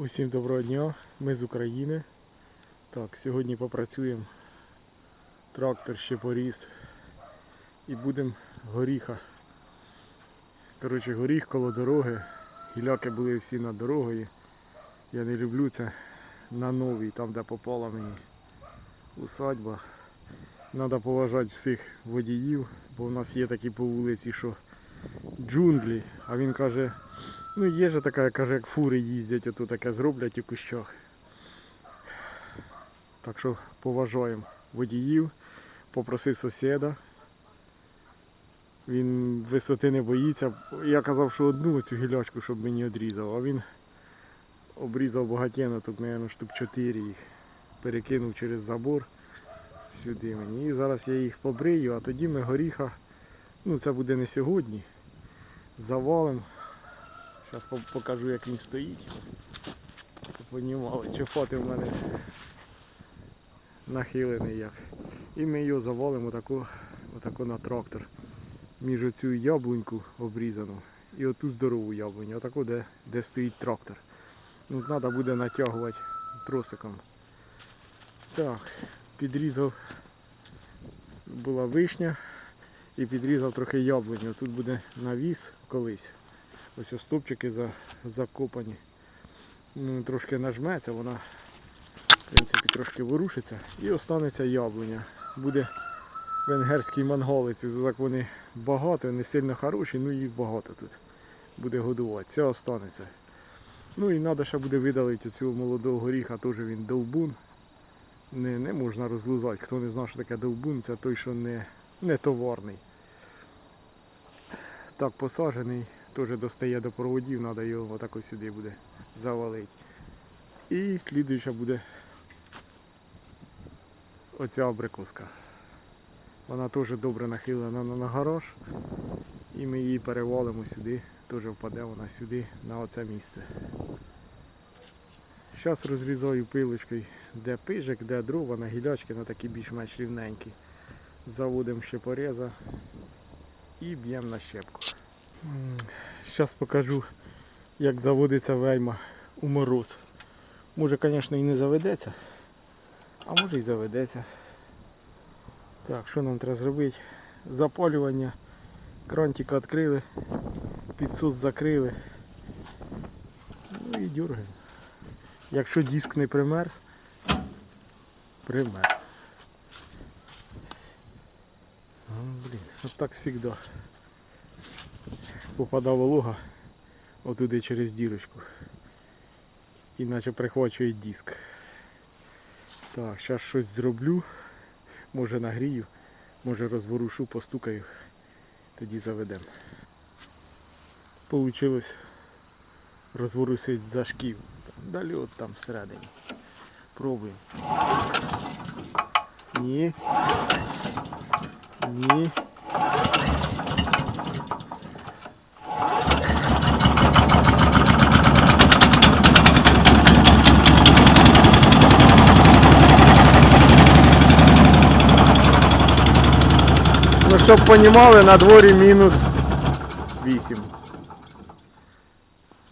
Усім доброго дня, ми з України. Так, сьогодні попрацюємо. Трактор ще поріс. І будемо горіха. Коротше, горіх коло дороги. Гіляки були всі над дорогою. Я не люблю це на новій, там де попала мені усадьба. Треба поважати всіх водіїв, бо в нас є такі по вулиці, що джунглі, а він каже, Ну є же така, каже, як фури їздять, ото таке зроблять у кущах. Так що поважаємо водіїв, попросив сусіда. Він висоти не боїться. Я казав, що одну цю гілячку, щоб мені відрізав, а він обрізав багатєно, тут, мабуть, штук 4 їх. Перекинув через забор сюди мені. І зараз я їх побрию, а тоді ми горіха, ну це буде не сьогодні, завалим. Зараз покажу, як він стоїть. Понімали, чи фоти в мене нахилений як. І ми його завалимо отако, отако на трактор. Між оцю яблуньку обрізану і оту здорову яблуню, отако, де, де стоїть трактор. Ну, треба буде натягувати тросиком. Так, підрізав була вишня і підрізав трохи яблуню. Тут буде навіс колись. Ось ось закопані. Ну, трошки нажметься, вона трошки ворушиться і останеться яблуня. Буде венгерський монголець. Так вони багато, не сильно хороші, ну їх багато тут буде годувати. Це останеться. Ну і треба ще буде видалити цього молодого горіха, теж він довбун. Не, не можна розлузати. Хто не знає, що таке довбун, це той, що не, не товарний. Так посаджений теж достає до проводів, треба його отак сюди буде завалити. І слідуюча буде оця абрикоска. Вона теж добре нахилена на, на гараж. І ми її перевалимо сюди, теж впаде вона сюди, на оце місце. Зараз розрізаю пилочкою, де пижик, де дрова, на гілячки, на такі більш-менш рівненькі. Заводимо ще пореза і б'ємо на щепку. Зараз покажу, як заводиться вейма у мороз. Може, звісно, і не заведеться, а може і заведеться. Так, що нам треба зробити? Запалювання. Крантик відкрили, підсос закрили. Ну і дергаємо. Якщо диск не примерз, примерз. Ну, блін, от так завжди попадає волога отуди через дірочку. Іначе прихвачує диск. Так, зараз щось зроблю. Може нагрію, може розворушу, постукаю, тоді заведемо. Получилось розворусить за шків. Далі от там всередині. Пробуємо. Ні. Ні. Щоб понімали, на дворі мінус 8.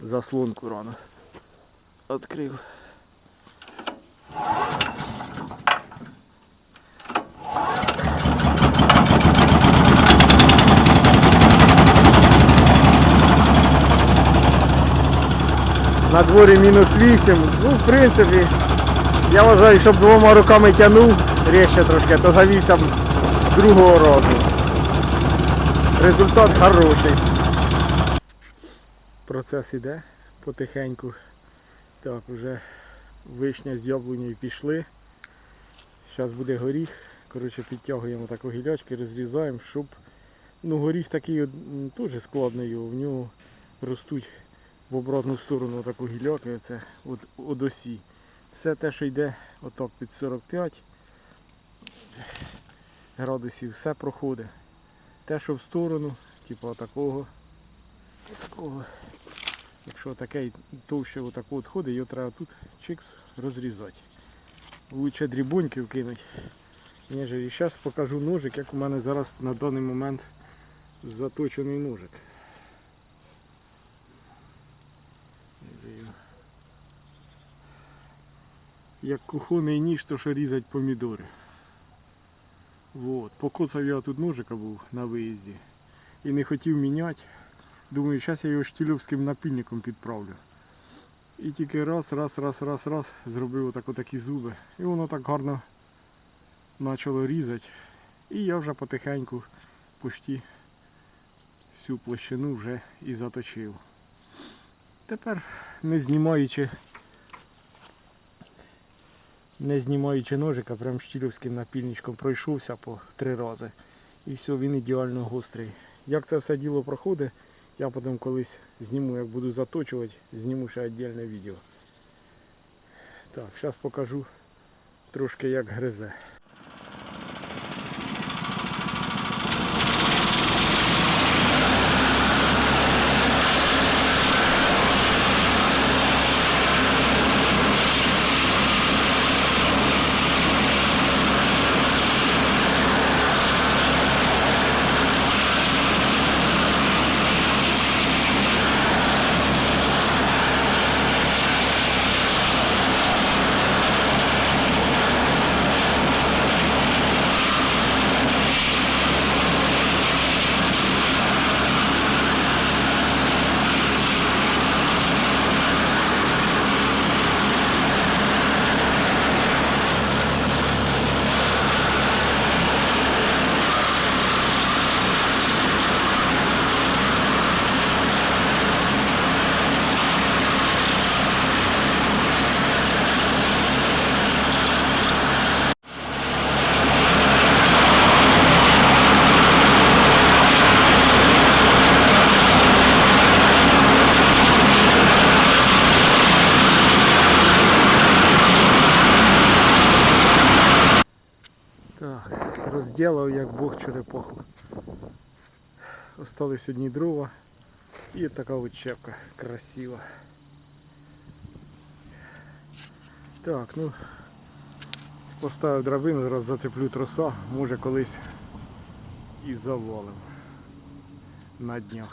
Заслонку рано. Відкрив. На дворі мінус 8. Ну, в принципі, я вважаю, щоб двома руками тягнув ріще трошки, то завівся з другого разу. Результат хороший. Процес іде потихеньку. Так, вже вишня з яблунею пішли. Зараз буде горіх. Коротше, підтягуємо так гілячки, розрізаємо, щоб ну, горіх такий теж складний, в нього ростуть в обратну сторону таку гіляки, це от, от осі. Все те, що йде отак під 45 градусів, все проходить. Те, що в сторону, типу такого, такого. Якщо таке товще отако от ходить, його треба тут чикс розрізати. Лучше дрібоньки вкинути, ніж і зараз покажу ножик, як у мене зараз на даний момент заточений ножик. Як кухонний ніж, то що різать помідори. Вот. Покоцав я тут ножика був на виїзді і не хотів міняти. Думаю, зараз я його штільовським напільником підправлю. І тільки раз, раз, раз, раз, раз зробив отак такі зуби. І воно так гарно почало різати. І я вже потихеньку почти всю площину вже і заточив. Тепер не знімаючи, не знімаючи ножика, прям щілівським напільничком пройшовся по три рази. І все, він ідеально гострий. Як це все діло проходить, я потім колись зніму, як буду заточувати, зніму ще віддільне відео. Так, зараз покажу трошки як гризе. Так, розділив як Бог черепаху. Остались одні дрова і така от красива. Так, ну поставив драбину, зараз зацеплю троса, може колись і завалим на днях.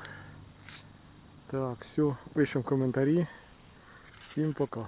Так, все, пишемо коментарі. Всім пока.